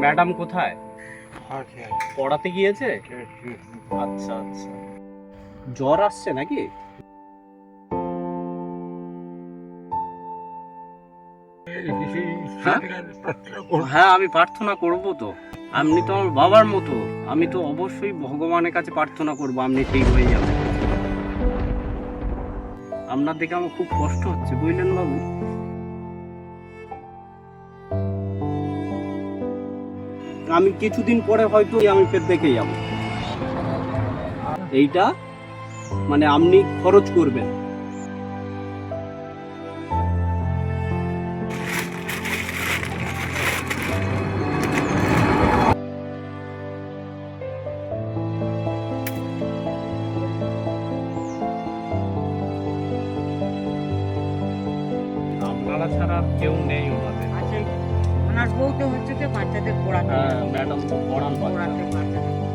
Madam কোথায়? পড়াতে গিয়েছে? আচ্ছা আচ্ছা। জ্বর আসছে নাকি? হ্যাঁ আমি প্রার্থনা করব তো। আপনি তো আমার বাবার মতো। আমি তো অবশ্যই ভগবানের কাছে প্রার্থনা করব আপনি ঠিক হয়ে যাবেন। আপনার দেখে আমার খুব কষ্ট হচ্ছে বুঝলেন বাবু? আমি কিছুদিন পরে হয়তো আমি ফের দেখে যাব। এইটা মানে আপনি খরচ করবেন। হচ্ছে যে বাচ্চাদের পড়াতে হ্যাঁ ম্যাডাম তো পড়ান বাচ্চা পড়াতে বাচ্চাদের।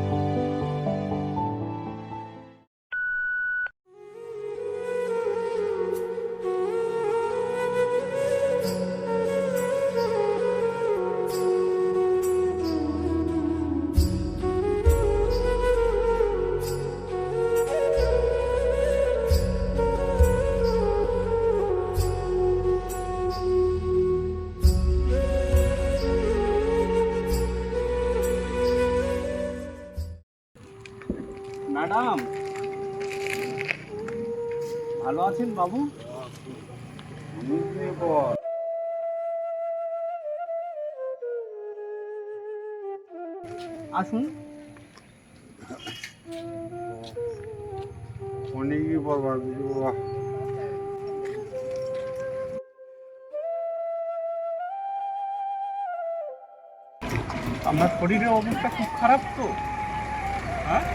ম্যাডাম। ভালো আছেন বাবু? আসুন। অনেকই বাবা। আপনার শরীরের অবস্থা খুব খারাপ তো। হ্যাঁ?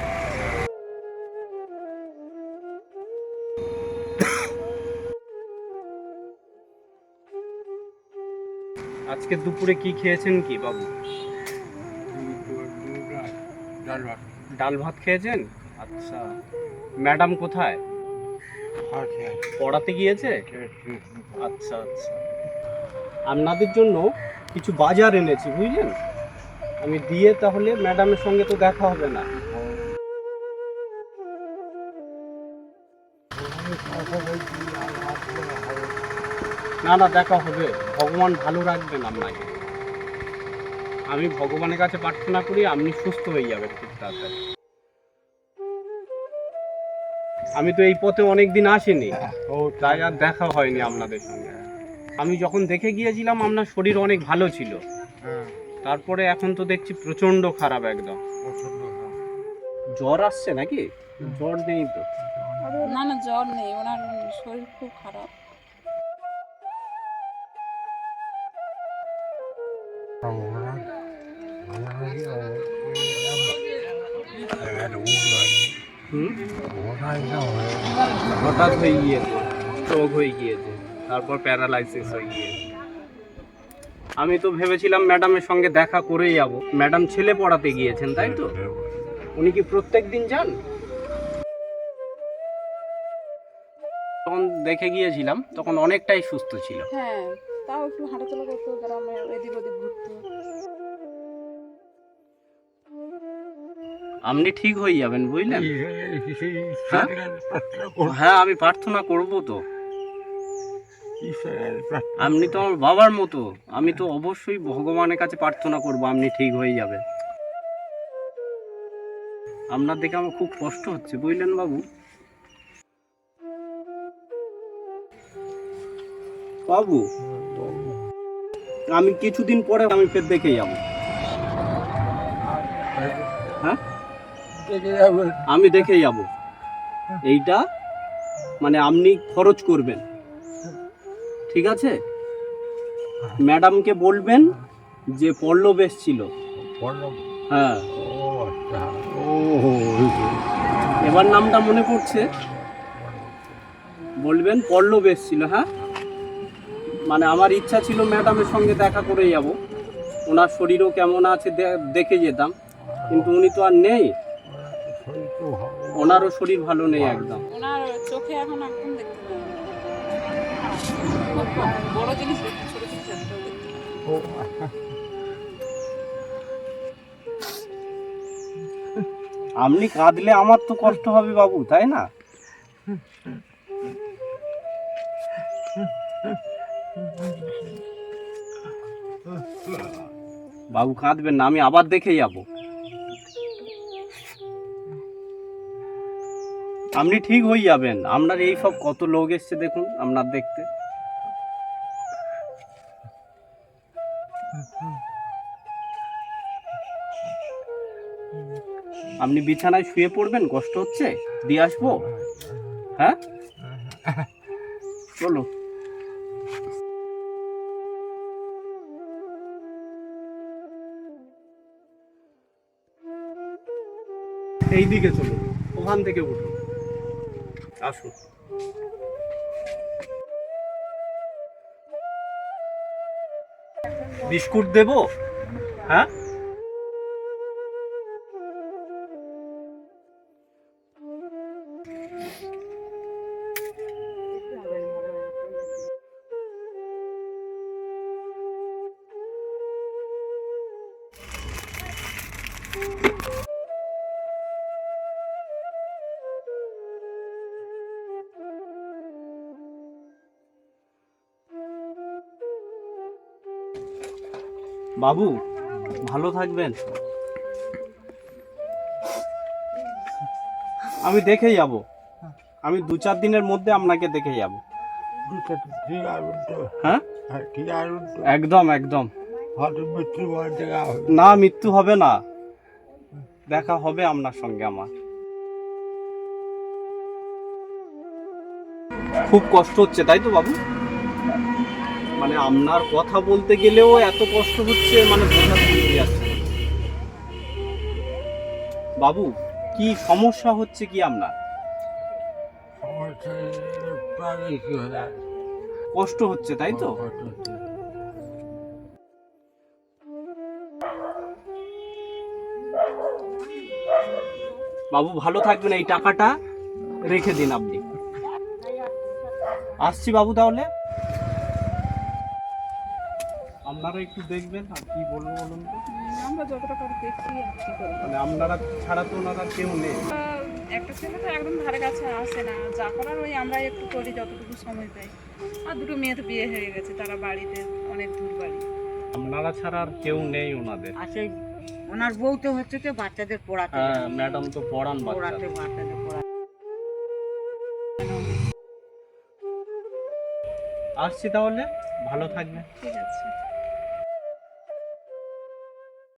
আজকে দুপুরে কি খেয়েছেন কি, বাবু? ডাল ভাত ডাল ভাত খেয়েছেন? আচ্ছা। ম্যাডাম কোথায়? পড়াতে গিয়েছে? আচ্ছা আচ্ছা। আপনাদের জন্য কিছু বাজার এনেছি, বুঝলেন? আমি দিয়ে তাহলে ম্যাডামের সঙ্গে তো দেখা হবে না। না না দেখা হবে। ভগবান ভালো রাখবেন আপনাকে। আমি ভগবানের কাছে প্রার্থনা করি, আপনি সুস্থ হয়ে যাবেন খুব তাড়াতাড়ি। আমি তো এই পথে অনেক দিন আসিনি। ও তাই আর দেখা হয়নি আপনাদের সঙ্গে। আমি যখন দেখে গিয়েছিলাম, আপনার শরীর অনেক ভালো ছিল। তারপরে এখন তো দেখছি প্রচণ্ড খারাপ একদম। জ্বর আসছে নাকি? জ্বর নেই তো। না না, জ্বর নেই। ওনার শরীর খুব খারাপ। হঠাৎ হয়ে গিয়েছে স্ট্রোক হয়ে গিয়েছে তারপর প্যারালাইসিস হয়ে গিয়েছে আমি তো ভেবেছিলাম ম্যাডামের সঙ্গে দেখা করেই যাব ম্যাডাম ছেলে পড়াতে গিয়েছেন তাই তো উনি কি প্রত্যেক দিন যান তখন দেখে গিয়েছিলাম, তখন অনেকটাই সুস্থ ছিল। হ্যাঁ। তাও একটু হাঁটাচলা করতো গ্রামে এদিক ওদিক ঘুরতো। আপনি ঠিক হয়ে যাবেন বুঝলেন? হ্যাঁ? হ্যাঁ আমি প্রার্থনা করব তো। আপনি তো আমার বাবার মতো। আমি তো অবশ্যই ভগবানের কাছে প্রার্থনা করব আপনি ঠিক হয়ে যাবেন। আপনার দেখে আমার খুব কষ্ট হচ্ছে বুঝলেন বাবু? বাবু আমি কিছুদিন পরে আমি ফের দেখে যাব। হ্যাঁ? আমি দেখে যাব। এইটা মানে আপনি খরচ করবেন। ঠিক আছে? ম্যাডামকে বলবেন যে পল্লব এসছিল। হ্যাঁ। এবার নামটা মনে পড়ছে? বলবেন পল্লব এসছিল হ্যাঁ? মানে আমার ইচ্ছা ছিল ম্যাডামের সঙ্গে দেখা করে যাব। ওনার শরীরও কেমন আছে দেখে যেতাম কিন্তু উনি তো আর নেই। ওনারও শরীর ভালো নেই একদম। আপনি কাঁদলে আমার তো কষ্ট হবে বাবু তাই না? বাবু কাঁদবেন না, আমি আবার দেখে যাব। আপনি ঠিক হয়ে যাবেন। আপনার এই সব কত লোক এসছে দেখুন, আপনার দেখতে। আপনি বিছানায় শুয়ে পড়বেন, কষ্ট হচ্ছে? দিয়ে আসব? হ্যাঁ? চলো এইদিকে চলো ওখান থেকে উঠো। আসুন বিস্কুট দেবো? হ্যাঁ? বাবু, ভালো থাকবেন। আমি দেখে যাব। আমি দু চার দিনের মধ্যে আপনাকে দেখে যাব। হ্যাঁ? একদম একদম। না, মৃত্যু হবে না। দেখা হবে আপনার সঙ্গে আমার। খুব কষ্ট হচ্ছে, তাই তো বাবু? মানে আপনার কথা বলতে গেলেও এত কষ্ট হচ্ছে মানে যাচ্ছে বাবু, কি সমস্যা হচ্ছে কি আপনার? কষ্ট হচ্ছে, তাই তো? বাবু, ভালো থাকবেন, এই টাকাটা রেখে দিন আপনি। আসছি বাবু তাহলে। আপনারা একটু দেখবেন আর কি বলব বলুন তো? আমরা যতটা পারি দেখছি আর কি করব মানে আপনারা ছাড়া তো ওনারা কেউ নেই। আহ, একটা ছেলে তো একদম ধারে কাছে আসে না যা করার ওই আমরা একটু করি যতটুকু সময় পাই। আর দুটো মেয়ে তো বিয়ে হয়ে গেছে তারা বাড়িতে অনেক দূর বাড়ি। আপনারা ছাড়া আর কেউ নেই ওনাদের। আর সেই ওনার বউ তো হচ্ছে কি বাচ্চাদের পড়াতে। হ্যাঁ ম্যাডাম তো পড়ান পড়াতে বাচ্চা বাচ্চাদের পড়াতে। আসছি তাহলে ভালো থাকবে ঠিক আছে।